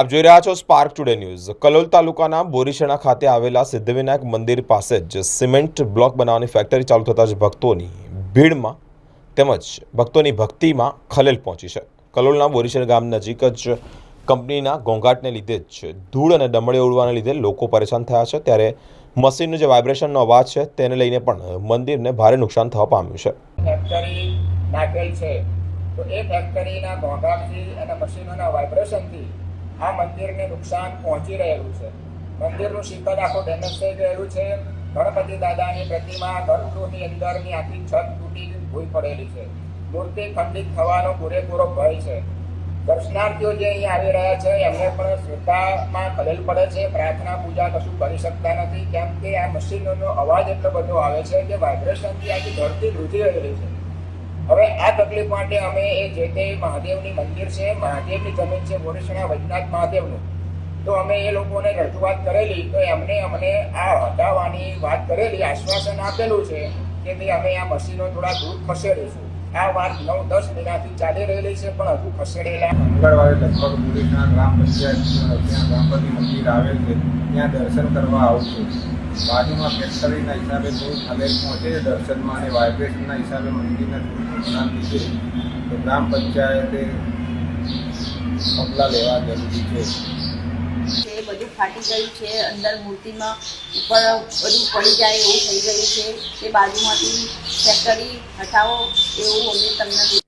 આપ જોઈ રહ્યા છો સ્પાર્ક ટુડે ન્યૂઝ કલોલ તાલુકાના બોરીસણા ખાતે આવેલા સિદ્ધિવિનાયક મંદિર પાસે જ સિમેન્ટ બ્લોક બનાવવાની ફેક્ટરી ચાલુ થતાં જ ભક્તોની ભીડમાં તેમજ ભક્તોની ભક્તિમાં ખલેલ પહોંચી છે. કલોલના બોરીસણ ગામ નજીક જ કંપનીના ઘોંઘાટને લીધે જ ધૂળ અને ડમળે ઉડવાને લીધે લોકો પરેશાન થયા છે. ત્યારે મશીનનું જે વાઇબ્રેશનનો અવાજ છે, તેને લઈને પણ મંદિરને ભારે નુકસાન થવા પામ્યું છે. ફેક્ટરી છે. તો એ ફેક્ટરીના ઘોંઘાટથી અને મશીનોના વાઇબ્રેશનથી આ મંદિરને નુકસાન પહોંચી રહેલું છે. મંદિરનું શીતળ આખું ડેમેજ થઈ ગયેલું છે. ગણપતિ દાદાની પ્રતિમા ગર્ભગૃહની અંદરની આખી છત તૂટી ભૂઈ પડેલી છે. મૂર્તિ ખંડિત થવાનો પૂરેપૂરો ભય છે. દર્શનાર્થીઓ જે અહીં આવી રહ્યા છે, એમને પણ શ્રદ્ધામાં ખલેલ પડે છે. પ્રાર્થના, પૂજા કશું કરી શકતા નથી. કેમ કે આ મશીનોનો અવાજ એટલો બધો આવે છે કે વાઇબ્રેશનથી આખી ધરતી ધ્રુજી રહેલી છે. હવે આ તકલીફ માટે અમે એ જે તે મહાદેવની મંદિર છે, મહાદેવની જમીન છે બોરેસણા વૈદ્યનાથ મહાદેવનું. તો અમે એ લોકોને રજૂઆત કરેલી, તો એમને અમને આ હટાવવાની વાત કરેલી, આશ્વાસન આપેલું છે કે ભાઈ અમે આ મશીનો થોડા દૂર ખસેડીશું. આ વાત નવ, દસ મહિનાથી ચાલી રહેલી છે, પણ હજુ ખસેડેલા મંગળવારે લગભગ મુરીના ગ્રામ પંચાયત ત્યાં ગણપતિ મંદિર આવેલ છે. ત્યાં દર્શન કરવા આવશે બાજુમાં ફેક્ટરીના હિસાબે બહુ ખલેલ પહોંચે દર્શનમાં અને વાઇબ્રેશનના હિસાબે મંદિરને નુકસાન છે. તો ગ્રામ પંચાયતે પગલાં લેવા જરૂરી છે. છે બધું ફાટી ગયું છે, અંદર મૂર્તિમાં ઉપર બધું પડી જાય એવું થઈ ગયું છે. તે બાજુમાંથી ફેક્ટરી હટાવો એવું અમે તમને